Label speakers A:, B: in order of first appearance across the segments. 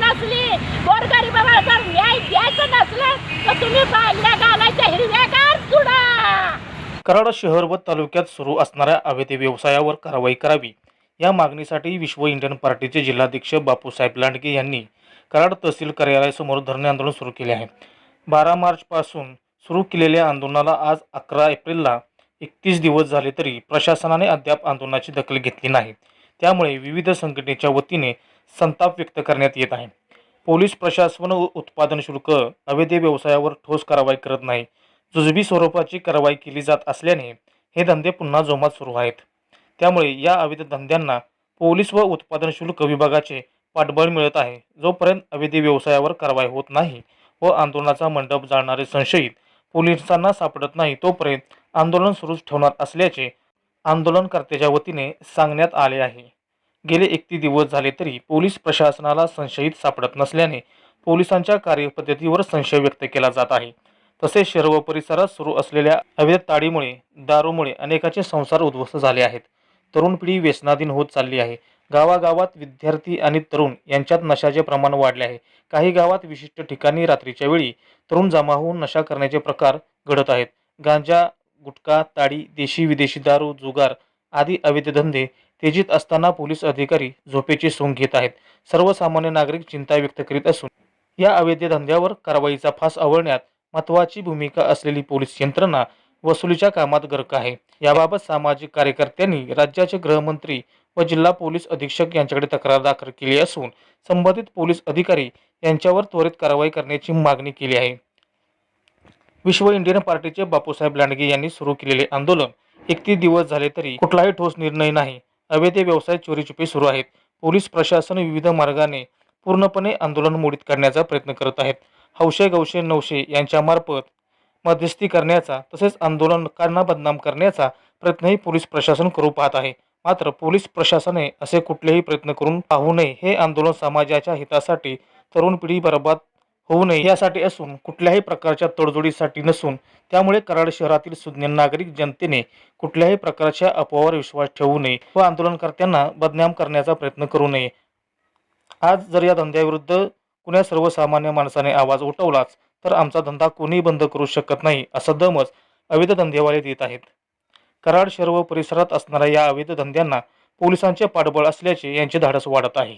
A: नसली. गोरगरीबाला जर न्याय द्यायचं नसलं तर तुम्ही बाल्या घालायच्या हिरव्यागार सुडा
B: कराड शहर व तालुक्यात सुरू असणाऱ्या अवैध व्यवसायावर कारवाई करावी. या मागणीसाठी विश्व इंडियन पार्टीचे जिल्हाध्यक्ष बापूसाहेब लांडगे यांनी कराड तहसील कार्यालयासमोर धरणे आंदोलन सुरू केले आहे. बारा मार्चपासून सुरू केलेल्या आंदोलनाला आज अकरा एप्रिलला एकतीस दिवस झाले तरी प्रशासनाने अद्याप आंदोलनाची दखल घेतली नाही. त्यामुळे विविध संघटनेच्या वतीने संताप व्यक्त करण्यात येत आहे. पोलीस प्रशासन उत्पादन शुल्क अवैध व्यवसायावर ठोस कारवाई करत नाही. जुजबी स्वरूपाची कारवाई केली जात असल्याने हे धंदे पुन्हा जोमात सुरू आहेत. त्यामुळे या अवैध धंद्यांना पोलीस व उत्पादन शुल्क विभागाचे पाठबळ मिळत आहे. जोपर्यंत अवैध व्यवसायावर कारवाई होत नाही व आंदोलनाचा मंडप जाळणारे संशयित पोलिसांना सापडत नाही तोपर्यंत आंदोलन सुरूच ठेवणार असल्याचे आंदोलनकर्त्याच्या वतीने सांगण्यात आले आहे. गेले एकतीस दिवस झाले तरी पोलीस प्रशासनाला संशयित सापडत नसल्याने पोलिसांच्या कार्यपद्धतीवर संशय व्यक्त केला जात आहे. तसेच शहर व परिसरात सुरू असलेल्या अवैध ताडीमुळे दारूमुळे अनेकाचे संसार उद्ध्वस्त झाले आहेत. तरुण पिढी व्यसनाधीन होत चालली आहे. गावागावात विद्यार्थी आणि तरुण यांच्यात नशाचे प्रमाण वाढले आहे. काही गावात विशिष्ट ठिकाणी रात्रीच्या वेळी तरुण जमा होऊन नशा करण्याचे प्रकार घडत आहेत. गांजा गुटखा ताडी देशी विदेशी दारू जुगार आदी अवैध धंदे तेजीत असताना पोलीस अधिकारी झोपेची सोंग घेत आहेत. सर्वसामान्य नागरिक चिंता व्यक्त करीत असून या अवैध धंद्यावर कारवाईचा फास आवळण्यात महत्त्वाची भूमिका असलेली पोलीस यंत्रणा वसुलीच्या कामात गर्क आहे. याबाबत सामाजिक कार्यकर्त्यांनी राज्याचे गृहमंत्री व जिल्हा पोलीस अधीक्षक यांच्याकडे तक्रार दाखल केली असून संबंधित पोलीस अधिकारी यांच्यावर त्वरित कारवाई करण्याची मागणी केली आहे. विश्व इंडियन पार्टीचे बापूसाहेब लांडगे यांनी सुरू केलेले आंदोलन एकतीस दिवस झाले तरी कुठलाही ठोस निर्णय नाही. अवैध व्यवसाय चोरीचुपी सुरू आहेत. पोलीस प्रशासन विविध मार्गाने पूर्णपणे आंदोलन मोडीत करण्याचा प्रयत्न करत आहेत. हौशे गौशे नवशे यांच्यामार्फत मध्यस्थी करण्याचा तसेच आंदोलनकांना बदनाम करण्याचा प्रयत्नही पोलीस प्रशासन करू पाहत आहे. मात्र पोलीस प्रशासने असे कुठलेही प्रयत्न करून पाहू नये हे आंदोलन समाजाच्या हितासाठी तरुण पिढी बरोबर होऊ नये यासाठी असून कुठल्याही प्रकारच्या तडजोडीसाठी नसून त्यामुळे कराड शहरातील सुज्ञ नागरिक जनतेने कुठल्याही प्रकारच्या अफवावर विश्वास ठेवू नये व आंदोलनकर्त्यांना बदनाम करण्याचा प्रयत्न करू नये. आज जर या धंद्याविरुद्ध कुण्या सर्वसामान्य माणसाने आवाज उठवलाच तर आमचा धंदा कोणीही बंद करू शकत नाही असा दमच अवैध धंदेवाले देत आहेत. कराड शहर व परिसरात असणाऱ्या या अवैध धंद्यांना पोलिसांचे पाठबळ असल्याचे यांचे धाडस वाढत आहे.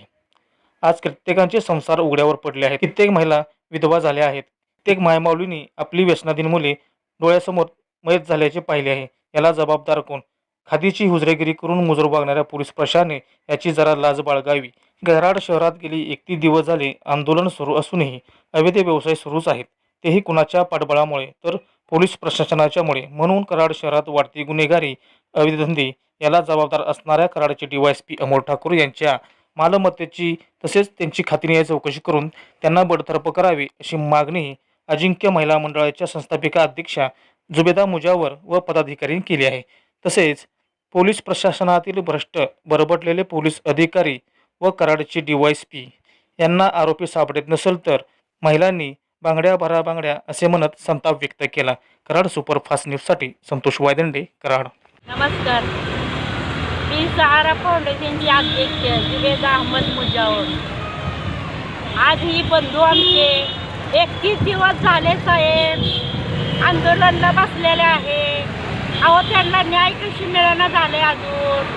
B: आज कित्येकांचे संसार उघड्यावर पडले आहेत. कित्येक महिला विधवा झाल्या आहेत. प्रत्येक मायमाऊलींनी आपली व्यसनाधीन मुले डोळ्यासमोर मयत झाल्याचे पाहिले आहे. याला जबाबदार कोण? खादीची हुजरेगिरी करून मुजर वागणाऱ्या पोलीस प्रशाने याची जरा लाज बाळगावी. कराड शहरात गेली एकतीस दिवस झाले आंदोलन सुरू असूनही अवैध व्यवसाय सुरूच आहेत. तेही कुणाच्या पाठबळामुळे? तर पोलीस प्रशासनाच्यामुळे. म्हणून कराड शहरात वाढती गुन्हेगारी अवैध धंदे याला जबाबदार असणाऱ्या कराडचे D Y S P Amol Thakur यांच्या मालमत्तेची तसेच त्यांची खात्रीने चौकशी करून त्यांना बडतर्फ करावी अशी मागणी अजिंक्य महिला मंडळाच्या संस्थापिका अध्यक्षा जुबेदा मुजावर व पदाधिकाऱ्यांनी केली आहे. तसेच पोलीस प्रशासनातील भ्रष्ट बरबटलेले पोलीस अधिकारी व कराडचे डीवायएसपी यांना आरोपी सापडत नसेल तर महिलांनी बांगड्या भरा बांगड्या असे म्हणत संताप व्यक्त केला. कराड सुपरफास्ट न्यूजसाठी संतोष वायदंडे कराड.
A: नमस्कार. मी सहारा फाउंडेशनची अध्यक्ष जुबेदा अहमद मुजावर. आज ही बंधू आमचे एकतीस दिवस झाले साहेब. आंदोलनला बसलेले आहे. अहो त्यांना न्याय कशी मिळणं झाले अजून?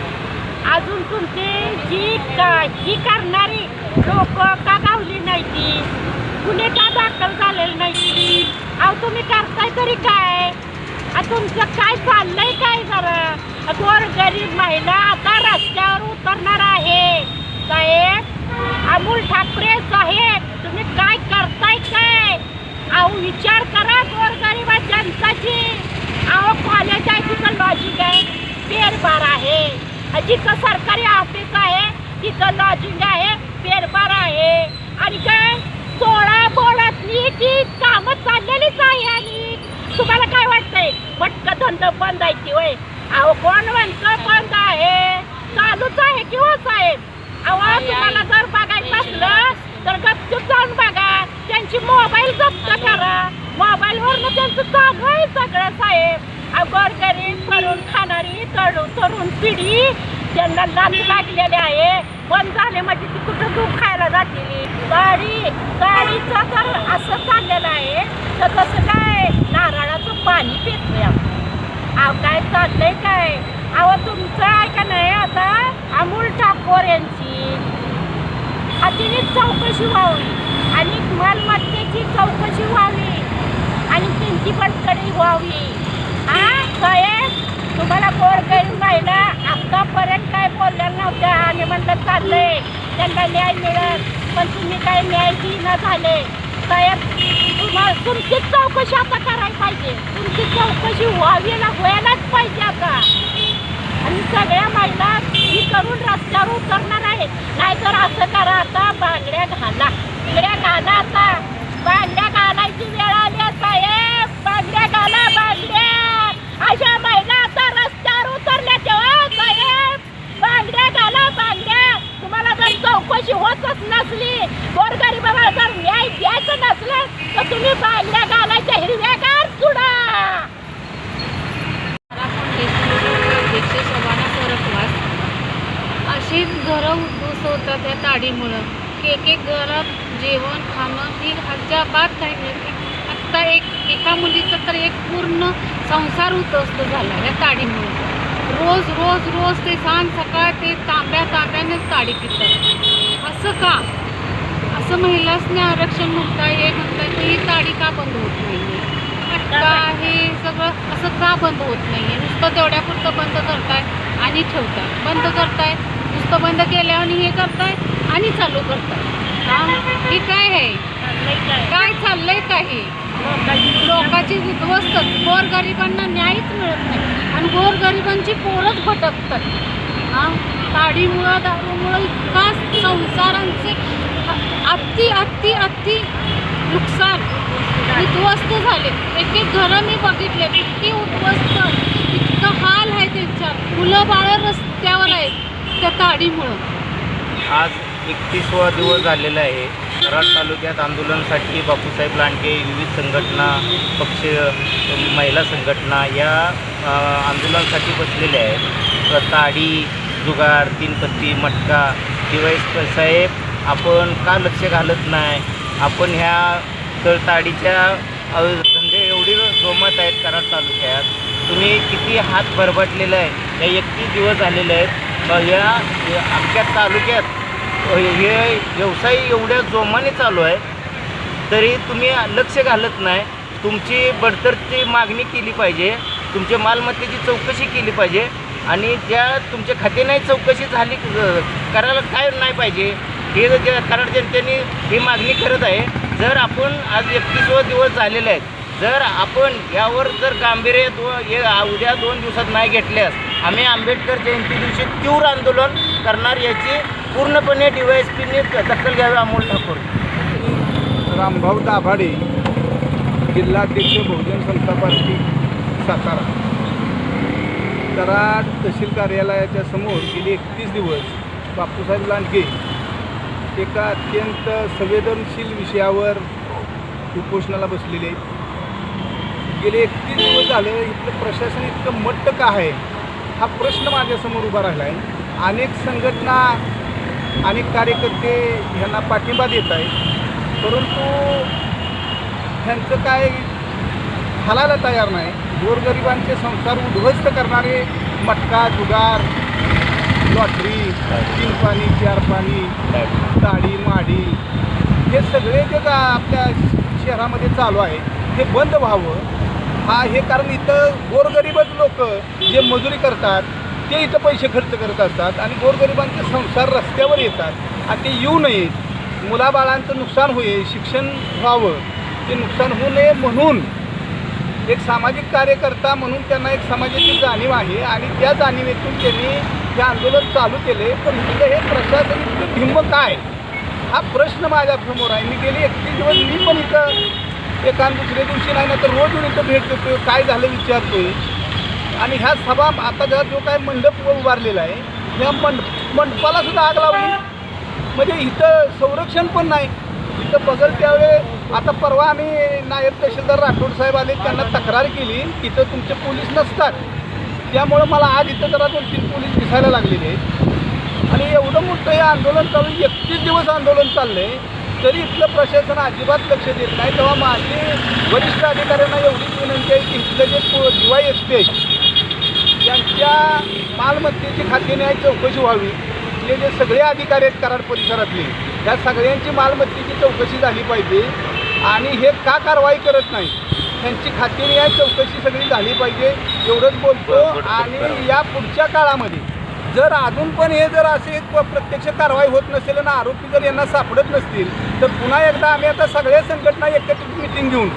A: अजून तुमची जी का जी करणारी लोक का गावली नाही ती? कुणी का दाखल झालेली नाही अहो तुम्ही करताय तरी काय? तुमचं काय चाललंय काय जरा? गोर गरीब महिला आता रस्त्यावर उतरणार आहे. साहेब अमोल ठाकरे साहेब तुम्ही काय करताय काय? अहो विचार करा गोर गरीब जनताची. अहो कॉलेज आहे तिथं लॉजिंग आहे. पेरबार आहे. जिथं सरकारी ऑफिस आहे तिथं लॉजिंग आहे पेरबार आहे. आणि काय? सोळा बोळातली ती वाटतंय मटक धंद बंद आहे की होय. अहो कोण म्हणतं बंद आहे? चालूच आहे की हो साहेब? अहो तुम्हाला जर बघायचं असलं तर गपचूप जाऊन बघा. त्यांची मोबाईल जप्त करा. मोबाईलवरनं त्यांचं चालू आहे सगळं साहेब. अहो गोरगरीब करून खाणारी तरुण तरुण पिढी त्यांना लाच लागलेली आहे. बंद झाले म्हणजे ती कुठं दूध खायला जातील? गाडी गाडीचं जर असं चाललेलं आहे. तर तसं काय? नारळाचं पाणी पितोय आपण. अहो काय चाललंय काय? अहो तुमचं आहे का नाही आता? अमोल ठाकोर यांची. हातीने चौकशी व्हावी आणि मालमत्तेची चौकशी व्हावी आणि त्यांची पण कडी व्हावी. हा काय तुम्हाला गोड करून राहिला आत्तापर्यंत काय बोलल्या नव्हत्या. आणि म्हणलं चाललंय. त्यांना न्याय मिळत पण तुम्ही काय न्याय दिना झाले. साहेब मग तुमची चौकशी आता करायला पाहिजे. तुमची चौकशी व्हावी ना व्हायलाच पाहिजे आता. आणि सगळ्या महिला ही करून रस्त्यावर उतरणार आहे नाहीतर असं करा आता बांगड्या घाला. बांगड्या घाला आता. बांगड्या घालायची वेळ आली साहेब बांगड्या घाला बांगड्या. अशा महिला आता रस्त्यावर उतरल्या तेव्हा साहेब बांगड्या घाला बांगड्या तुम्हाला जर चौकशी होतच नसली. बघा जर न्याय द्यायचं नसलं तर तुम्ही बांगड्या घालायच्या हिरव्यागार सुडा
C: अशीच घरं उद्ध्वस्त होतात त्या ताडीमुळं. एक एक घरात जेवण खाणं ही अजाबात काही नाही आत्ता एक एका मुलीचं तर एक पूर्ण संसार उद्ध्वस्त झाला या ताडीमुळं. रोज रोज रोज ते सांग सकाळ ते तांब्या तांब्यानेच ताडी पितात. असं का? असं महिलासने आरक्षण म्हणताय हे म्हणताय तर ही ताडी का बंद होत नाही का हे सगळं असं का बंद होत नाही आहे नुसतं तेवढ्यापुरतं बंद करताय आणि ठेवताय. बंद करताय नुसतं बंद केल्यावर हे करताय आणि चालू करताय. हे? काय आहे?
A: काय
C: चाललंय काय हे
A: लोकांची
C: लोकांची उद्ध्वस्त गोरगरिबांना न्यायच मिळत नाही आणि गोरगरिबांची पोरच भटकतात. हा? ताडीमुळं दारूमुळं एका संसारांचे अति अति अति नुकसान उद्ध्वस्त झाले. एक एक घरं मी बघितले इतकी उद्ध्वस्त इतकं हाल आहे त्यांच्या मुलं बाळं रस्त्यावर आहेत त्या ताडीमुळं.
D: आज एकतीसवा दिवस झालेला आहे. कराड तालुक्यात आंदोलनासाठी बापूसाहेब लांडगे विविध संघटना पक्ष महिला संघटना या आंदोलनासाठी बसलेल्या आहेत. ताडी जुगार तीनपत्ती मटका दिवाळी साहेब आपण का लक्ष घालत नाही? आपण ह्या तळताडीच्या धंदे एवढी जोमत आहेत कराड तालुक्यात. तुम्ही किती हात भरभटलेला आहे? या एकतीस दिवस झालेले आहेत. या आमच्या तालुक्यात हे व्यवसाय एवढ्या जोमाने चालू आहे. तरी तुम्ही लक्ष घालत नाही. तुमची बडतरची मागणी केली पाहिजे. तुमच्या मालमत्तेची चौकशी केली पाहिजे. आणि ज्या तुमच्या खाते नाही चौकशी झाली करायला काय नाही पाहिजे हे जे कराड जनतेने ही मागणी करत आहे जर आपण आज एकतीसवं दिवस झालेले आहेत जर आपण यावर जर गांभीर्य दो हे उद्या दोन दिवसात नाही घेतल्यास आम्ही आंबेडकर जयंती दिवशी तीव्र आंदोलन करणार याची पूर्णपणे डी वाय एस पीने दखल घ्यावी अमोल ठाकूर.
E: रामभाऊ दाभाडे जिल्हाध्यक्ष बहुजन समता पार्टी सातारा. कराड तहसील कार्यालयाच्या समोर गेले एकतीस दिवस बापूसाहेब लांडगे एका अत्यंत संवेदनशील विषयावर उपोषणाला बसलेले आहेत गेले एकतीस दिवस झाले इथलं प्रशासन इतकं मट्ट का आहे? हा प्रश्न माझ्यासमोर उभा राहिला आहे अनेक संघटना अनेक कार्यकर्ते ह्यांना पाठिंबा देत आहेत. परंतु ह्यांचं काय हालायला तयार नाही. गोरगरिबांचे संसार उद्ध्वस्त करणारे मटका जुगार लॉटरी तीन पाणी चार पाणी ताडी माडी हे सगळे जे का आपल्या शहरामध्ये चालू आहे ते बंद व्हावं. हा हे कारण इथं गोरगरीबच लोक जे मजुरी करतात ते इथं पैसे खर्च करत असतात आणि गोरगरिबांचे संसार रस्त्यावर येतात आणि ते येऊ नयेत मुलाबाळांचं नुकसान होईल शिक्षण व्हावं ते नुकसान होऊ नये म्हणून एक सामाजिक कार्यकर्ता म्हणून त्यांना एक समाजाची जाणीव आहे आणि त्या जाणीवेतून त्यांनी हे आंदोलन चालू केले. पण इथलं हे प्रशासन भिंब काय? हा प्रश्न माझ्यासमोर आहे. मी गेले एकतीस दिवस मी पण इथं एका दुसऱ्या दिवशी नाही ना तर रोज येऊन इथं भेट देतोय काय झालं विचारतोय. आणि ह्या सभा आता ज्या जो काय मंडप उभारलेला आहे या मंड मंडपाला सुद्धा आग लावली. म्हणजे इथं संरक्षण पण नाही. इथं बघल त्यावेळेस आता परवा आम्ही नायब तहसीलदार राठोड साहेब आले त्यांना तक्रार केली तिथं तुमचे पोलीस नसतात. त्यामुळं मला आज इथं जरा दोन तीन पोलीस दिसायला लागलेले आहेत. आणि एवढं मोठं हे आंदोलन चालू एकतीस दिवस आंदोलन चाललं आहे तरी इथलं प्रशासन अजिबात लक्ष देत नाही. तेव्हा माझी वरिष्ठ अधिकाऱ्यांना एवढीच विनंती आहे की इथलं जे दिवाय एस पी आहे त्यांच्या मालमत्तेची खात्री न्याय चौकशी व्हावी. इथले जे सगळे अधिकारी आहेत कराड परिसरातले त्या सगळ्यांची मालमत्तेची चौकशी झाली पाहिजे. आणि हे का कारवाई करत नाही? त्यांची खाते न्याय चौकशी सगळी झाली पाहिजे एवढंच बोलतो. आणि या पुढच्या काळामध्ये जर अजून पण हे जर असे प्रत्यक्ष कारवाई होत नसेल आणि आरोपी जर यांना सापडत नसतील तर पुन्हा एकदा आम्ही आता सगळ्या संघटना एकत्रित मिटिंग घेऊन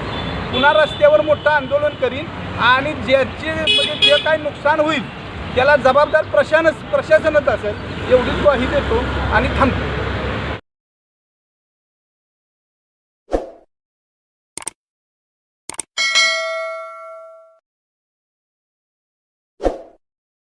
E: पुन्हा रस्त्यावर मोठं आंदोलन करीन आणि ज्याचे म्हणजे जे काही नुकसान होईल त्याला जबाबदार प्रशासन प्रशासनच असेल एवढीच ग्वाही देतो आणि थांबतो.